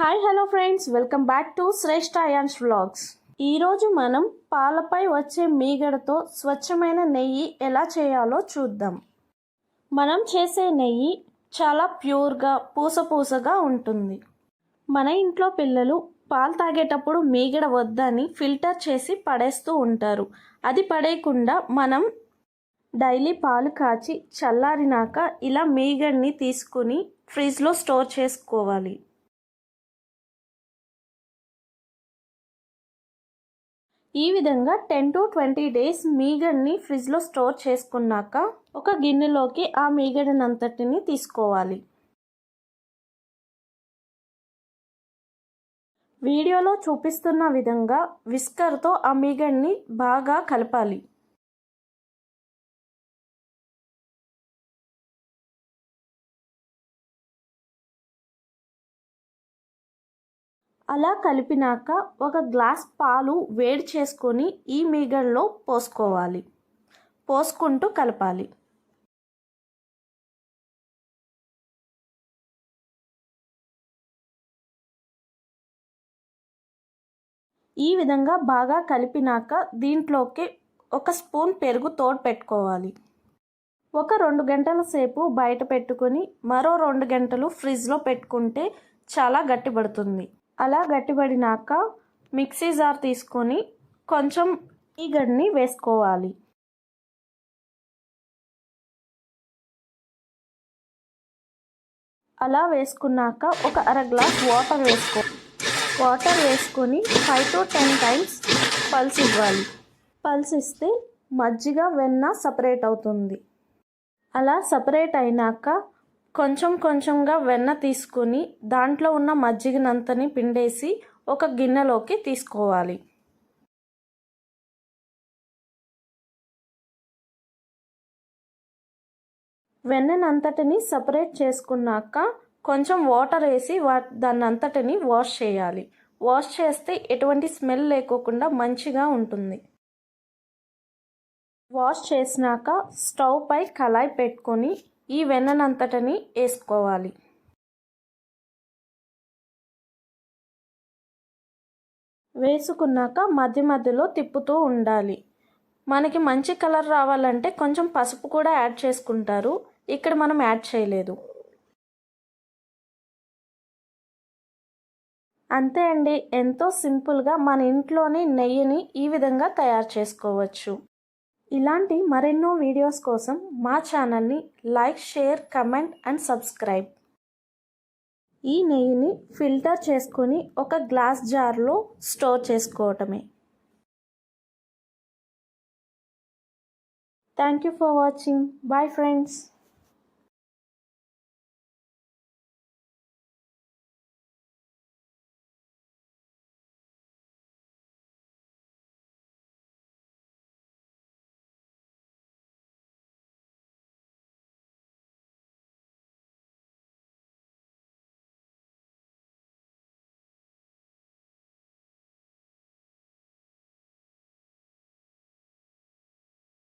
Hi hello friends. Welcome back to Shreshta Ayaan's vlogs. ఈరోజు మనం పాలపై వచ్చే మీగడతో స్వచ్ఛమైన నెయ్యి ఎలా చేయాలో చూద్దాం. మనం చేసే నెయ్యి చాలా ప్యూర్గా పూసపూసగా ఉంటుంది. మన ఇంట్లో పిల్లలు పాలు తాగేటప్పుడు మీగడ వద్దని ఫిల్టర్ చేసి పడేస్తూ ఉంటారు. అది పడేయకుండా మనం డైలీ పాలు కాచి చల్లారినాక ఇలా మీగడ్ని తీసుకుని ఫ్రిడ్జ్లో స్టోర్ చేసుకోవాలి. ఈ విధంగా టెన్ టు ట్వంటీ డేస్ మీగడ్ని ఫ్రిడ్జ్లో స్టోర్ చేసుకున్నాక ఒక గిన్నెలోకి ఆ మీగడనంతటిని తీసుకోవాలి. వీడియోలో చూపిస్తున్న విధంగా విస్కర్తో ఆ మీగడ్ని బాగా కలపాలి. అలా కలిపినాక ఒక గ్లాస్ పాలు వేడి చేసుకొని ఈ మీగడలో పోసుకోవాలి. పోసుకుంటూ కలపాలి. ఈ విధంగా బాగా కలిపినాక దీంట్లోకి ఒక స్పూన్ పెరుగు తోడు పెట్టుకోవాలి. ఒక రెండు గంటల సేపు బయట పెట్టుకొని మరో రెండు గంటలు ఫ్రిడ్జ్లో పెట్టుకుంటే చాలా గట్టిపడుతుంది. అలా గట్టిపడినాక మిక్సీ జార్ తీసుకొని కొంచెం ఈ గడ్డిని వేసుకోవాలి. అలా వేసుకున్నాక ఒక అర గ్లాస్ వాటర్ వేసుకో వాటర్ వేసుకొని five to ten times pulse ఇవ్వాలి. పల్స్ ఇస్తే మజ్జిగ వెన్న సపరేట్ అవుతుంది. అలా సపరేట్ అయినాక కొంచెం కొంచెంగా వెన్న తీసుకుని దాంట్లో ఉన్న మజ్జిగనంతని పిండేసి ఒక గిన్నెలోకి తీసుకోవాలి. వెన్ననంతటిని సపరేట్ చేసుకున్నాక కొంచెం వాటర్ వేసి వా దాన్ని అంతటిని వాష్ చేయాలి. వాష్ చేస్తే ఎటువంటి స్మెల్ లేకోకుండా మంచిగా ఉంటుంది. వాష్ చేసినాక స్టవ్ పై కళాయి పెట్టుకొని ఈ వెన్ననంతటిని వేసుకోవాలి వేసుకున్నాక మధ్య మధ్యలో తిప్పుతూ ఉండాలి. మనకి మంచి కలర్ రావాలంటే కొంచెం పసుపు కూడా యాడ్ చేసుకుంటారు. ఇక్కడ మనం యాడ్ చేయలేదు. అంతే అండి. ఎంతో సింపుల్గా మన ఇంట్లోనే నెయ్యిని ఈ విధంగా తయారు చేసుకోవచ్చు. ఇలాంటి మరెన్నో వీడియోస్ కోసం మా ఛానల్ని like share comment and subscribe. ఈ నెయ్యిని ఫిల్టర్ చేసుకొని ఒక గ్లాస్ జార్లో స్టోర్ చేసుకోవటమే. Thank you for watching. Bye friends.